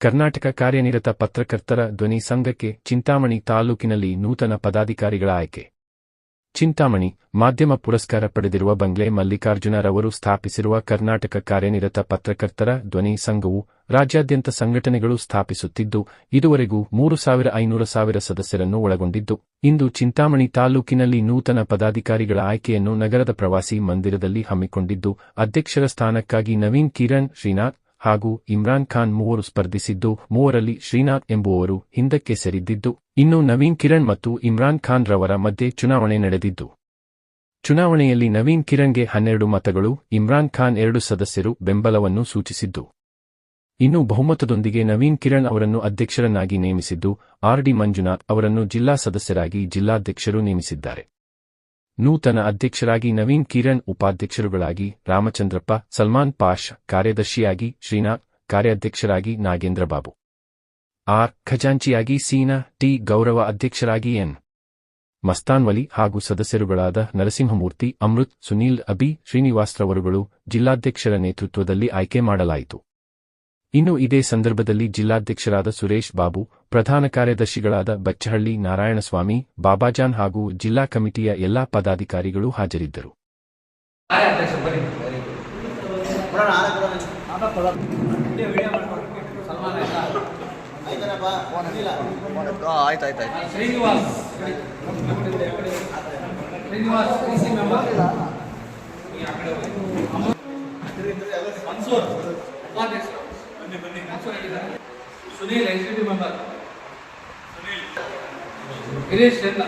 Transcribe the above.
ಕರ್ನಾಟಕ ಕಾರ್ಯನಿರತ ಪತ್ರಕರ್ತರ ಧ್ವನಿ ಸಂಘಕ್ಕೆ ಚಿಂತಾಮಣಿ ತಾಲೂಕಿನಲ್ಲಿ ನೂತನ ಪದಾಧಿಕಾರಿಗಳ ಆಯ್ಕೆ. ಚಿಂತಾಮಣಿ ಮಾಧ್ಯಮ ಪುರಸ್ಕಾರ ಪಡೆದಿರುವ ಬಂಗ್ಲೆ ಮಲ್ಲಿಕಾರ್ಜುನರವರು ಸ್ಥಾಪಿಸಿರುವ ಕರ್ನಾಟಕ ಕಾರ್ಯನಿರತ ಪತ್ರಕರ್ತರ ಧ್ವನಿ ಸಂಘವು ರಾಜ್ಯಾದ್ಯಂತ ಸಂಘಟನೆಗಳು ಸ್ಥಾಪಿಸುತ್ತಿದ್ದು, ಇದುವರೆಗೂ ಮೂರು ಸಾವಿರ ಐನೂರ ಸಾವಿರ ಸದಸ್ಯರನ್ನು ಒಳಗೊಂಡಿದ್ದು, ಇಂದು ಚಿಂತಾಮಣಿ ತಾಲೂಕಿನಲ್ಲಿ ನೂತನ ಪದಾಧಿಕಾರಿಗಳ ಆಯ್ಕೆಯನ್ನು ನಗರದ ಪ್ರವಾಸಿ ಮಂದಿರದಲ್ಲಿ ಹಮ್ಮಿಕೊಂಡಿದ್ದು, ಅಧ್ಯಕ್ಷರ ಸ್ಥಾನಕ್ಕಾಗಿ ನವೀನ್ ಕಿರಣ್ ಶ್ರೀನಾಥ್ ಹಾಗೂ ಇಮ್ರಾನ್ ಖಾನ್ ಮೂವರು ಸ್ಪರ್ಧಿಸಿದ್ದು, ಮೂವರಲ್ಲಿ ಶ್ರೀನಾಥ್ ಎಂಬುವವರು ಹಿಂದಕ್ಕೆ ಸರಿದಿದ್ದು, ಇನ್ನು ನವೀನ್ ಕಿರಣ್ ಮತ್ತು ಇಮ್ರಾನ್ ಖಾನ್ ರವರ ಮಧ್ಯೆ ಚುನಾವಣೆ ನಡೆದಿದ್ದು. ಚುನಾವಣೆಯಲ್ಲಿ ನವೀನ್ ಕಿರಣ್ಗೆ ಹನ್ನೆರಡು ಮತಗಳು, ಇಮ್ರಾನ್ ಖಾನ್ ಎರಡು ಸದಸ್ಯರು ಬೆಂಬಲವನ್ನು ಸೂಚಿಸಿದ್ದು. ಇನ್ನು ಬಹುಮತದೊಂದಿಗೆ ನವೀನ್ ಕಿರಣ್ ಅವರನ್ನು ಅಧ್ಯಕ್ಷರನ್ನಾಗಿ ನೇಮಿಸಿದ್ದು ಆರ್ಡಿ ಮಂಜುನಾಥ್ ಅವರನ್ನು ಜಿಲ್ಲಾ ಸದಸ್ಯರಾಗಿ ಜಿಲ್ಲಾಧ್ಯಕ್ಷರು ನೇಮಿಸಿದ್ದಾರೆ. ನೂತನ ಅಧ್ಯಕ್ಷರಾಗಿ ನವೀನ್ ಕಿರಣ್, ಉಪಾಧ್ಯಕ್ಷರುಗಳಾಗಿ ರಾಮಚಂದ್ರಪ್ಪ, ಸಲ್ಮಾನ್ ಪಾಷ್, ಕಾರ್ಯದರ್ಶಿಯಾಗಿ ಶ್ರೀನಾಥ್ ಕಾರ್ಯಾಧ್ಯಕ್ಷರಾಗಿ ನಾಗೇಂದ್ರ ಬಾಬು. ಆರ್. ಖಜಾಂಚಿಯಾಗಿ ಸೀನಾ, ಟಿ. ಗೌರವ ಅಧ್ಯಕ್ಷರಾಗಿ ಎನ್. ಮಸ್ತಾನ್ವಲಿ ಹಾಗೂ ಸದಸ್ಯರುಗಳಾದ ನರಸಿಂಹಮೂರ್ತಿ, ಅಮೃತ್, ಸುನೀಲ್ ಅಬಿ ಶ್ರೀನಿವಾಸ್ರವರುಗಳು ಜಿಲ್ಲಾಧ್ಯಕ್ಷರ ನೇತೃತ್ವದಲ್ಲಿ ಆಯ್ಕೆ ಮಾಡಲಾಯಿತು. ಇನ್ನು ಇದೇ ಸಂದರ್ಭದಲ್ಲಿ ಜಿಲ್ಲಾಧ್ಯಕ್ಷರಾದ ಸುರೇಶ್ ಬಾಬು, ಪ್ರಧಾನ ಕಾರ್ಯದರ್ಶಿಗಳಾದ ಬಚ್ಚಹಳ್ಳಿ ನಾರಾಯಣಸ್ವಾಮಿ, ಬಾಬಾಜಾನ್ ಹಾಗೂ ಜಿಲ್ಲಾ ಕಮಿಟಿಯ ಎಲ್ಲಾ ಪದಾಧಿಕಾರಿಗಳು ಹಾಜರಿದ್ದರು. ನಾನೇ ಅಧ್ಯಕ್ಷ ಬನ್ನಿ. ಕೊಡೋಣ ಆರ ಕೊಡೋಣ ವಿಡಿಯೋ ವಿಡಿಯೋ ಮಾಡ್ಕೊಂಡು ಸಲ್ಮಾನ್ ಆಯ್ತಾ ಆಯ್ತಾರಪ್ಪ ಇಲ್ಲ ಆಯ್ತು ಆಯ್ತು ಆಯ್ತು Srinivas Srinivas P C member Sunil. Girish ಚೆನ್ನ